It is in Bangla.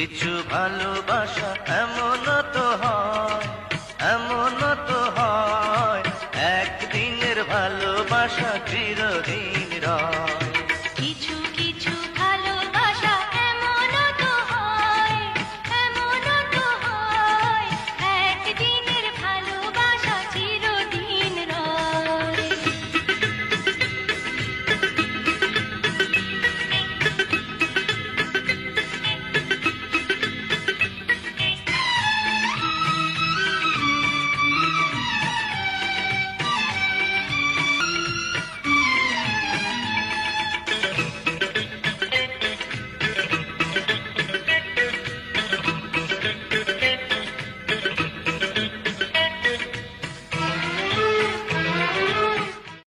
কিছু ভালোবাসা এমন তো হয় এমন তো হয়। একদিনের ভালোবাসা চিরদিন